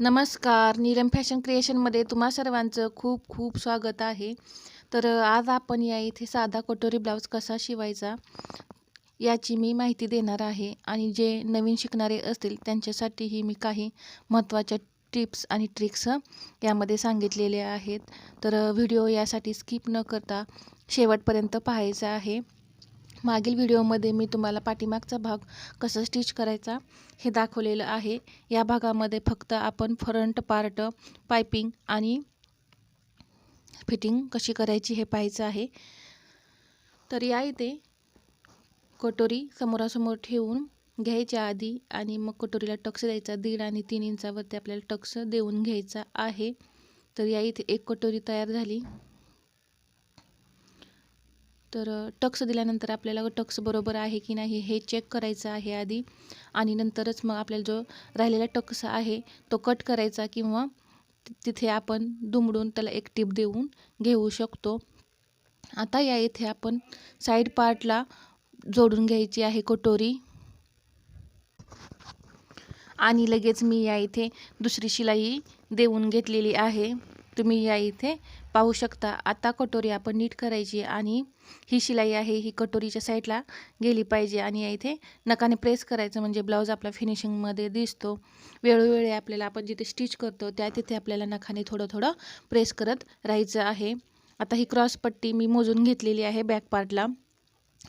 नमस्कार. नीलम फॅशन क्रिएशनमध्ये तुम्हा सर्वांचं खूप खूप स्वागत आहे. तर आज आपण या इथे साधा कटोरी ब्लाऊज कसा शिवायचा याची मी माहिती देणार आहे आणि जे नवीन शिकणारे असतील त्यांच्यासाठीही मी काही महत्त्वाच्या टिप्स आणि ट्रिक्स यामध्ये सांगितलेले आहेत. तर व्हिडिओ यासाठी स्किप न करता शेवटपर्यंत पाहायचा आहे. मागील व्हिडिओमध्ये मी तुम्हाला पाठीमागचा भाग कसा स्टिच करायचा हे दाखवलेलं आहे. या भागामध्ये फक्त आपण फ्रंट पार्ट पायपिंग आणि फिटिंग कशी करायची हे पाहायचं आहे. तर या इथे कटोरी समोरासमोर ठेवून घ्यायच्या आधी आणि मग कटोरीला टक्स द्यायचा दीड आणि तीन इंचावरती आपल्याला टक्स देऊन घ्यायचा आहे. तर या इथे एक कटोरी तयार झाली. तर टक्स दिल्यानंतर आपल्याला टक्स बरोबर आहे की नाही हे चेक करायचं आहे आधी. आणि नंतरच मग आपल्याला जो राहिलेला टक्स आहे तो कट करायचा किंवा तिथे आपण दुमडून त्याला एक टिप देऊन घेऊ शकतो. आता या इथे आपण साईड पार्टला जोडून घ्यायची आहे कटोरी. आणि लगेच मी या इथे दुसरी शिलाई देऊन घेतलेली आहे. तुम्ही या इथे पाहू शकता. आता कटोरी आपण नीट करायची आणि ही शिलाई आहे ही कटोरीच्या साईडला गेली पाहिजे आणि या इथे नकाने प्रेस करायचं म्हणजे ब्लाऊज आपला फिनिशिंगमध्ये दिसतो. वेळोवेळी आपल्याला आपण जिथे स्टिच करतो त्या तिथे आपल्याला नखाने थोडं थोडं प्रेस करत राहायचं आहे. आता ही क्रॉस पट्टी मी मोजून घेतलेली आहे बॅक पार्टला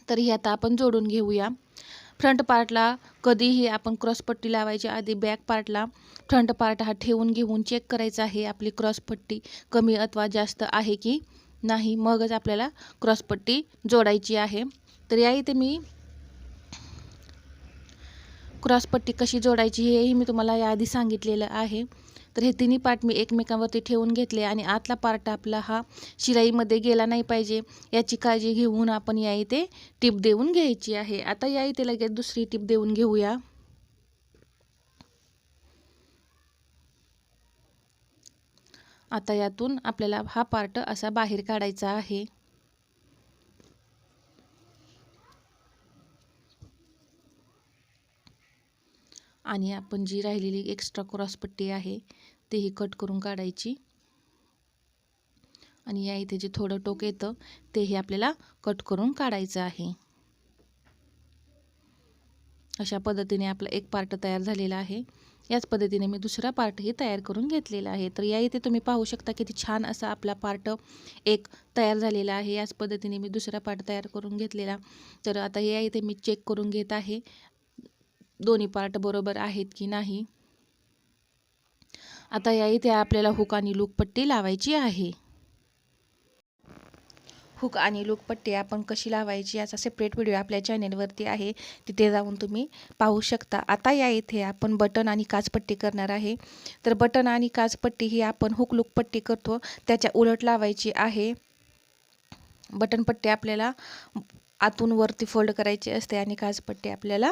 तर ही आता आपण जोडून घेऊया. फ्रंट पार्टला कधीही आपण क्रॉसपट्टी लावायच्या आधी बॅक पार्टला फ्रंट पार्ट हा ठेवून घेऊन चेक करायचा आहे. आपली क्रॉसपट्टी कमी अथवा जास्त आहे की नाही मगच आपल्याला क्रॉसपट्टी जोडायची आहे. तर या इथे मी क्रॉसपट्टी कशी जोडायची हेही मी तुम्हाला याआधी सांगितलेलं आहे. तर हे तिन्ही पार्ट मी एकमेकांवरती ठेवून घेतले आणि आतला पार्ट आपला हा शिलाईमध्ये गेला नाही पाहिजे. याची काळजी घेऊन आपण या इथे टीप देऊन घ्यायची आहे. आता या इथे लगेच दुसरी टीप देऊन घेऊया. आता यातून आपल्याला हा पार्ट असा बाहेर काढायचा आहे. आणि आपण जी राहिलेली एक्स्ट्रा क्रॉसपट्टी आहे तीही कट करून काढायची. आणि या इथे जे थोडं टोक येतं तेही आपल्याला कट करून काढायचं आहे. अशा पद्धतीने आपला एक पार्ट तयार झालेला आहे. याच पद्धतीने मी दुसरा पार्टही तयार करून घेतलेला आहे. तर या इथे तुम्ही पाहू शकता किती छान असा आपला पार्ट एक तयार झालेला आहे. याच पद्धतीने मी दुसरा पार्ट तयार करून घेतलेला. तर आता या इथे मी चेक करून घेत आहे. दोन्ही पार्ट बरोबर आहेत की नाही? आता या इथे आपल्याला हुक आणि लूक पट्टी लावायची आहे. हुक आणि लूक पट्टी आपण कशी लावायची याचा सेपरेट व्हिडिओ आपल्या चॅनेलवरती आहे. तिथे जाऊन तुम्ही पाहू शकता. आता या इथे आपण बटन आणि काचपट्टी करणार आहे. तर बटन आणि काचपट्टी ही आपण हुक लूक पट्टी करतो. त्याच्या उलट लावायची आहे. बटन पट्टी आपल्याला आतून वरती फोल्ड करायची असते आणि काचपट्टी आपल्याला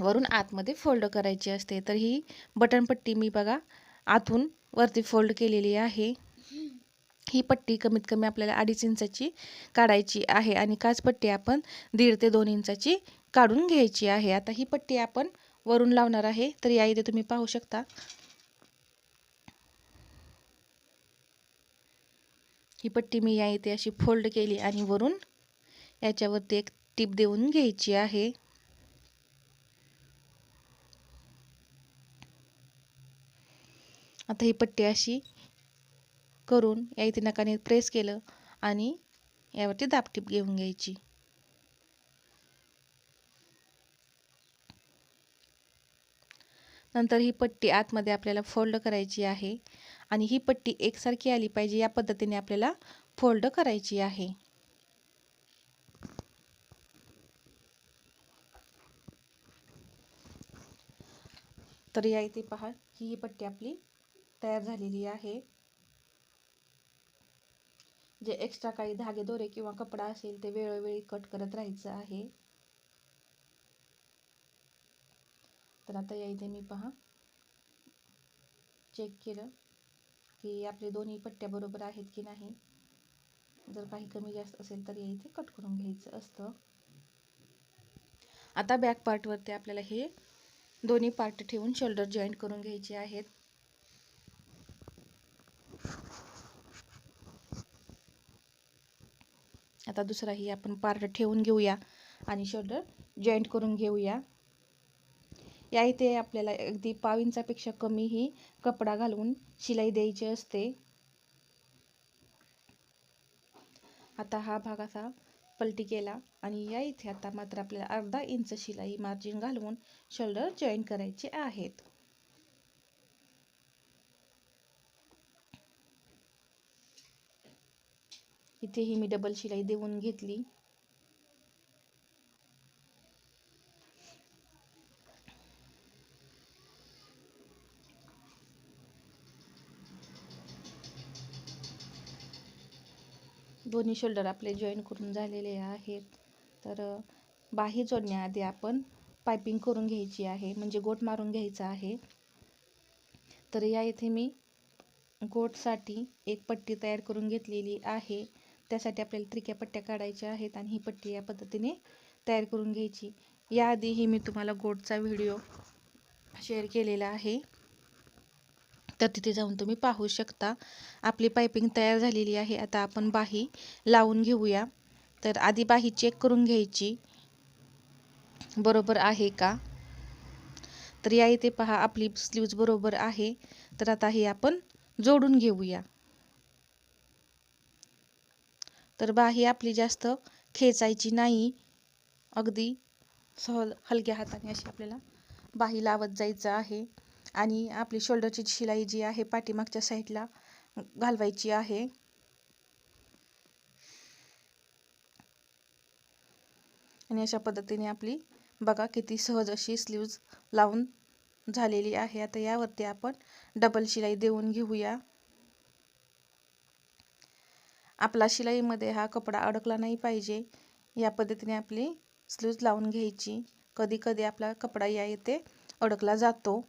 वरून आतमध्ये फोल्ड करायची असते. तर ही बटनपट्टी मी बघा आतून वरती फोल्ड केलेली आहे. ही पट्टी कमीत कमी आपल्याला अडीच इंचाची काढायची आहे आणि काचपट्टी आपण दीड ते दोन इंचाची काढून घ्यायची आहे. आता ही पट्टी आपण वरून लावणार आहे. तर या इथे तुम्ही पाहू शकता. ही पट्टी मी या इथे अशी फोल्ड केली आणि वरून याच्यावरती एक टीप देऊन घ्यायची आहे. आता ही पट्टी अशी करून या इथे नकाने प्रेस केलं आणि यावरती दाबटीप घेऊन घ्यायची. नंतर ही पट्टी आतमध्ये आपल्याला फोल्ड करायची आहे आणि ही पट्टी एकसारखी आली पाहिजे या पद्धतीने आपल्याला फोल्ड करायची आहे. तर या इथे पहा ही ही पट्टी आपली तयार झालेली आहे. जे एक्स्ट्रा काही धागे दोरे किंवा कपडा असेल ते वेळोवेळी कट करत राहायचं आहे. तर आता या इथे मी पहा. चेक केलं की आपले दोन्ही पट्ट्या बरोबर आहेत की नाही. जर काही कमी जास्त असेल तर या इथे कट करून घ्यायचं असतं. आता बॅक पार्टवरती आपल्याला हे दोन्ही पार्ट ठेवून शोल्डर जॉईंट करून घ्यायचे आहेत. आता दुसराही आपण पार्ट ठेवून घेऊया आणि शोल्डर जॉईंट करून घेऊया. या इथे आपल्याला अगदी पाव इंचापेक्षा कमी ही कपडा घालून शिलाई द्यायची असते. आता हा भाग असा पलटी केला आणि या इथे आता मात्र आपल्याला अर्धा इंच शिलाई मार्जिन घालवून शोल्डर जॉईन करायचे आहेत. इथेही मी डबल शिलाई देऊन घेतली. दोन्ही शोल्डर आपले जॉईन करून झालेले आहेत. तर बाही जोडण्याआधी आपण पायपिंग करून घ्यायची आहे म्हणजे गोट मारून घ्यायचा आहे. तर या इथे मी गोटसाठी एक पट्टी तयार करून घेतलेली आहे. त्यासाठी आपल्याला त्रिक्या पट्ट्या काढायच्या आहेत आणि ही पट्टी या पद्धतीने तयार करून घ्यायची. याआधीही मी तुम्हाला गोटचा व्हिडिओ शेअर केलेला आहे. तर तिथे जाऊन तुम्ही पाहू शकता. आपली पायपिंग तयार झालेली आहे. आता आपण बाही लावून घेऊया. तर आधी बाही चेक करून घ्यायची. बरोबर आहे का? तर या इथे पहा आपली स्लीव्ज बरोबर आहे. तर आता हे आपण जोडून घेऊया. तर बाही आपली जास्त खेचायची नाही. अगदी सहल हलक्या हाताने अशी आपल्याला बाही लावत जायचं आहे. आणि आपली शोल्डरची शिलाई जी आहे पाठीमागच्या साईडला घालवायची आहे. आणि अशा पद्धतीने आपली बघा किती सहज अशी स्लीव्ज लावून झालेली आहे. आता यावरती आपण डबल शिलाई देऊन घेऊया. आपला शिलाईमध्ये हा कपडा अडकला नाही पाहिजे. या पद्धतीने आपली स्लीव्ज लावून घ्यायची. कधी कधी आपला कपडा या येथे अडकला जातो.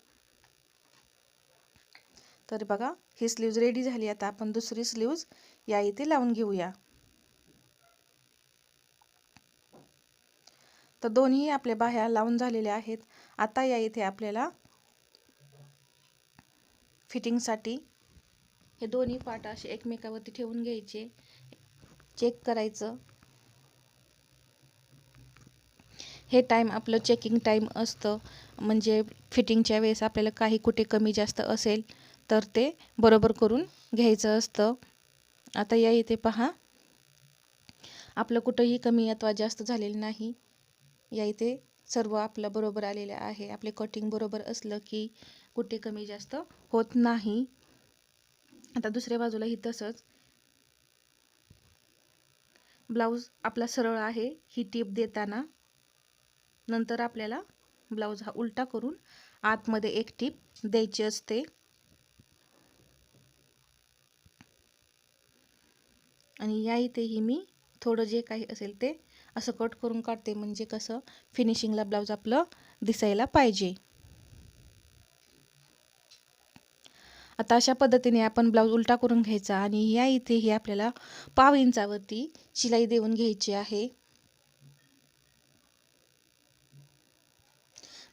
तर बघा ही स्लीव्ज रेडी झाली. आता आपण दुसरी स्लीव्ज या इथे लावून घेऊया. तर दोन्ही आपल्या बाह्या लावून झालेल्या आहेत. आता या इथे आपल्याला फिटिंगसाठी हे दोन्ही पाट असे एकमेकावरती ठेवून घ्यायचे. चेक करायचं. हे टाईम आपलं चेकिंग टाईम असतं. म्हणजे फिटिंगच्या वेळेस आपल्याला काही कुठे कमी जास्त असेल तर ते बरोबर करून घ्यायचं असतं. आता या इथे पहा. आपलं कुठंही कमी अथवा जास्त झालेलं नाही. या इथे सर्व आपलं बरोबर आलेलं आहे. आपले कटिंग बरोबर असलं की कुठे कमी जास्त होत नाही. आता दुसऱ्या बाजूलाही तसंच. ब्लाऊज आपला सरळ आहे ही टीप देताना. नंतर आपल्याला ब्लाऊज हा उलटा करून आतमध्ये एक टीप द्यायची असते. आणि या इथेही मी थोडं जे काही असेल ते असं कट करून काढते म्हणजे कसं फिनिशिंगला ब्लाऊज आपलं दिसायला पाहिजे. आता अशा पद्धतीने आपण ब्लाऊज उलटा करून घ्यायचा आणि या इथे ही आपल्याला पाव इंचावरती शिलाई देऊन घ्यायची आहे.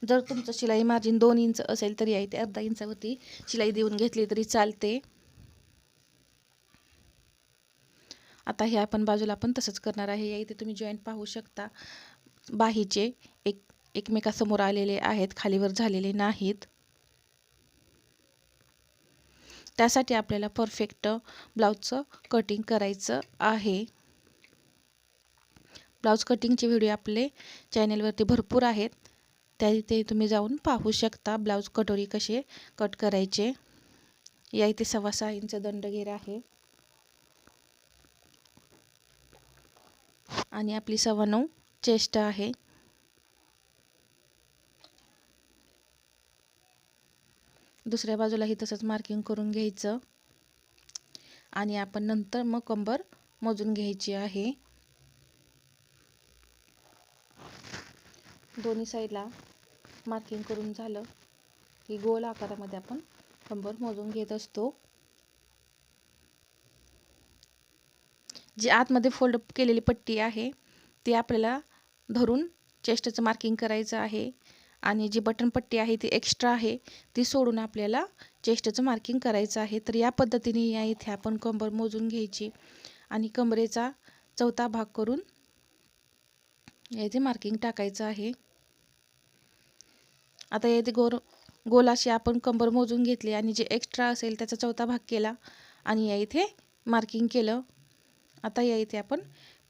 जर तुमचं शिलाई मार्जिन दोन इंच असेल तर या इथे अर्धा इंचावरती शिलाई देऊन घेतली तरी चालते. आता हे आपण बाजूला पण तसंच करणार आहे. या इथे तुम्ही जॉईंट पाहू शकता. बाहीचे एक एकमेकासमोर आलेले आहेत खालीवर झालेले नाहीत. त्यासाठी आपल्याला परफेक्ट ब्लाऊजचं कटिंग करायचं आहे. ब्लाऊज कटिंगचे व्हिडिओ आपले चॅनेलवरती भरपूर आहेत. त्या इथे तुम्ही जाऊन पाहू शकता ब्लाऊज कटोरी कसे कट करायचे. या इथे सव्वा सहा इंच दंडगेर आहे. आणि आपली सव्वा नऊ चेस्ट आहे. दुसऱ्या बाजूलाही तसंच मार्किंग करून घ्यायचं. आणि आपण नंतर मग कंबर मोजून घ्यायची आहे. दोन्ही साईडला मार्किंग करून झालं की गोल आकारामध्ये आपण कंबर मोजून घेत असतो. जी आतमध्ये फोल्ड केलेली पट्टी आहे ती आपल्याला धरून चेस्टचं मार्किंग करायचं आहे. आणि जी बटनपट्टी आहे ती एक्स्ट्रा आहे ती सोडून आपल्याला चेस्टचं मार्किंग करायचं आहे. तर या पद्धतीने या इथे आपण कंबर मोजून घ्यायची आणि कमरेचा चौथा भाग करून या मार्किंग टाकायचं आहे. आता या गोर गोल अशी आपण कंबर मोजून घेतली आणि जे एक्स्ट्रा असेल त्याचा चौथा भाग केला आणि या इथे मार्किंग केलं. आता या इथे आपण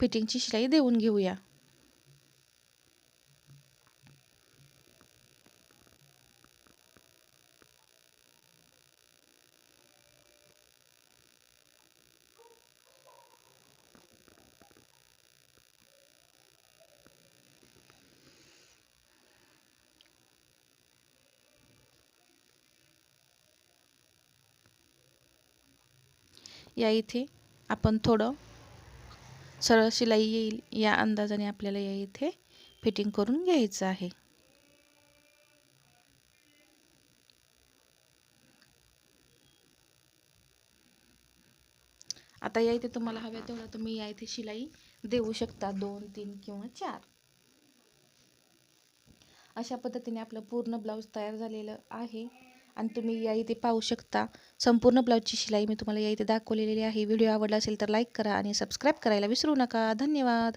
फिटिंगची शिलाई देऊन घेऊया. या इथे. आपण थोडं सरळ शिलाई येईल या अंदाजाने आपल्याला या इथे फिटिंग करून घ्यायचं आहे. आता या इथे तुम्हाला हव्या तेवढा तुम्ही या इथे शिलाई देऊ शकता दोन तीन किंवा चार. अशा पद्धतीने आपलं पूर्ण ब्लाऊज तयार झालेलं आहे. आणि तुम्ही या इथे पाहू शकता. संपूर्ण ब्लाऊजची शिलाई मी तुम्हाला या इथे दाखवलेली आहे. व्हिडिओ आवडला असेल तर लाईक करा आणि सबस्क्राईब करायला विसरू नका. धन्यवाद.